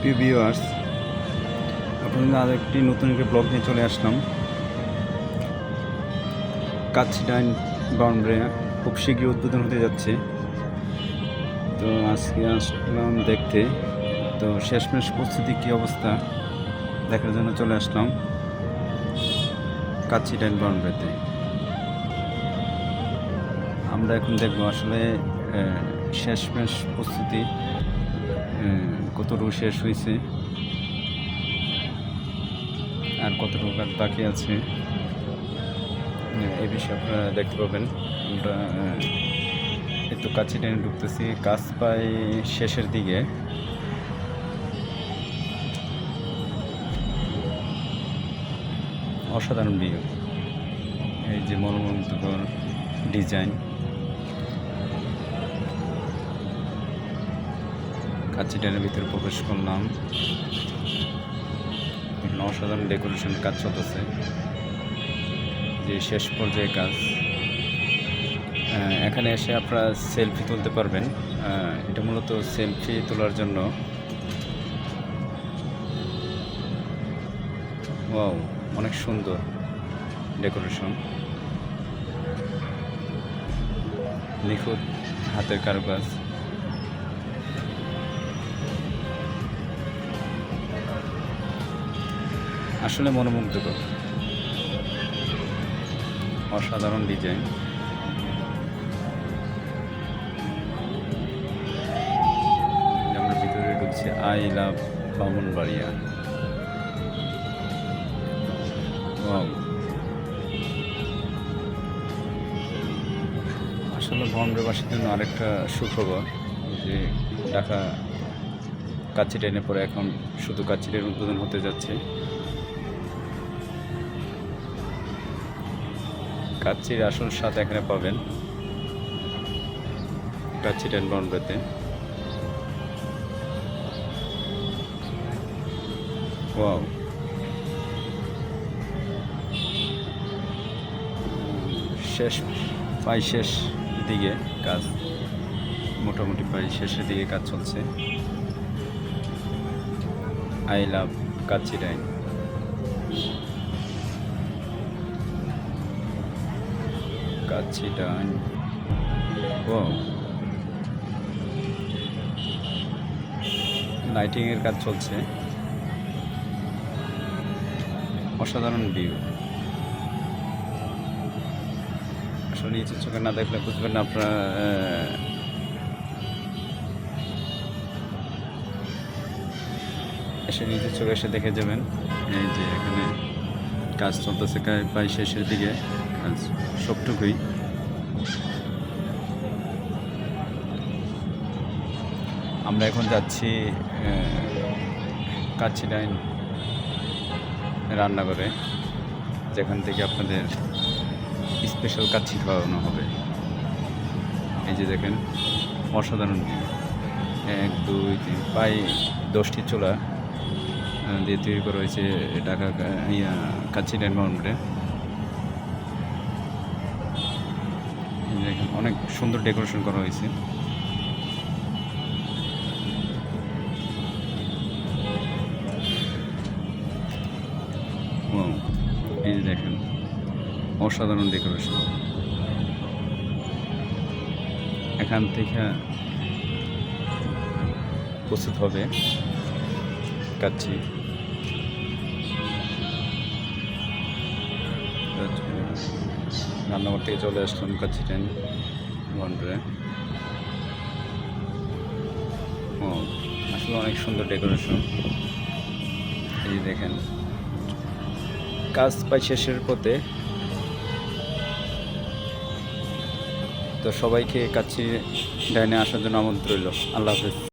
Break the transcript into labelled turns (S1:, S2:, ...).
S1: প্রিয় ভিউয়ার্স আপনাদের আরও একটি নতুন একটি ব্লগ নিয়ে চলে আসলাম। কাচ্চি ডাইন বাউন্ডারি খুব শীঘ্রই উদ্বোধন হতে যাচ্ছে। তো আজকে আসলাম দেখতে। তো শেষমেশ প্রস্তুতি কী অবস্থা দেখার জন্য চলে আসলাম কাচ্চি ডাইন বাউন্ডারিতে। আমরা এখন দেখব আসলে শেষমেশ প্রস্তুতি কতটুকু শেষ হয়েছে? আর কতটুকু বাকি আছে? আহ, এই বিষয়ে আপনারা দেখতে পাবেন। আমরা একটু কাছে টেনে ঢুকতেছি। কাজ পাই শেষের দিকে। অসাধারণ ভিউ এই যে মনোমুগ্ধকর ডিজাইন কাচ্চি ট্রেনের ভিতরে প্রবেশ করলাম। অসাধারণ ডেকোরেশন কাজ চলতেছে। যে শেষ পর্যায়ে কাজ। এখানে এসে আপনারা সেলফি তুলতে পারবেন। এটা মূলত সেলফি তোলার জন্য। ওয়াও, অনেক সুন্দর ডেকোরেশন। নিখুঁত হাতের কারুকাজ। আসলে মনোমুগ্ধকর। অসাধারণ ডিজাইন। ভিতরে আই লাভ বামনবাড়িয়া. আসলে বন্ডবাসীর জন্য আরেকটা সুখবর যে ঢাকা কাচ্চি ট্রেনে পরে এখন শুধু কাচ্চি ট্রেন উদ্বোধন হতে যাচ্ছে। কাচ্চির আসল স্বাদ এখানে পাবেন। কাচ্চি ট্রেন বন্ডতে ওয়াও। শেষ, প্রায় শেষ দিকে কাজ। মোটামুটি প্রায় শেষের দিকে কাজ চলছে। I love Kacchi Dine. Kacchi Dine ও। লাইটিংয়ের কাজ চলছে। অসাধারণ ভিউ আসলে নিচে চোখে না দেখলে বুঝবেন না আপনারা এসে নিচে চোখে এসে দেখে যাবেন। এই যে এখানে কাজ চলতেছে, প্রায় শেষের দিকে। কাজ সবটুকুই। আমরা এখন যাচ্ছি কাচ্চি ডাইন রান্নাঘরে, যেখান থেকে আপনাদের স্পেশাল কাচ্চি খাওয়ানো হবে। এই যে দেখেন, অসাধারণ। এক, দুই, তিন, প্রায় দশটি চোলা দিয়ে তৈরি করা হয়েছে ঢাকা কা- ইয়া, কাচ্চি ডেনমাউন্টে দেখেন অনেক সুন্দর ডেকোরেশন করা হয়েছে। এই যে দেখেন, অসাধারণ ডেকোরেশন। এখান থেকে প্রস্তুত হবে। কাচ্ছি রান্নাঘর থেকে চলে আসলাম কাচ্ছি ট্রেন বন্ডরে ও, আসলে অনেক সুন্দর ডেকোরেশন। এই দেখেন, কাজ পাই শেষের পথে। তো সবাইকে কাছে ডাইনে আসার জন্য আমন্ত্রণ রইল। আল্লাহ হাফেজ।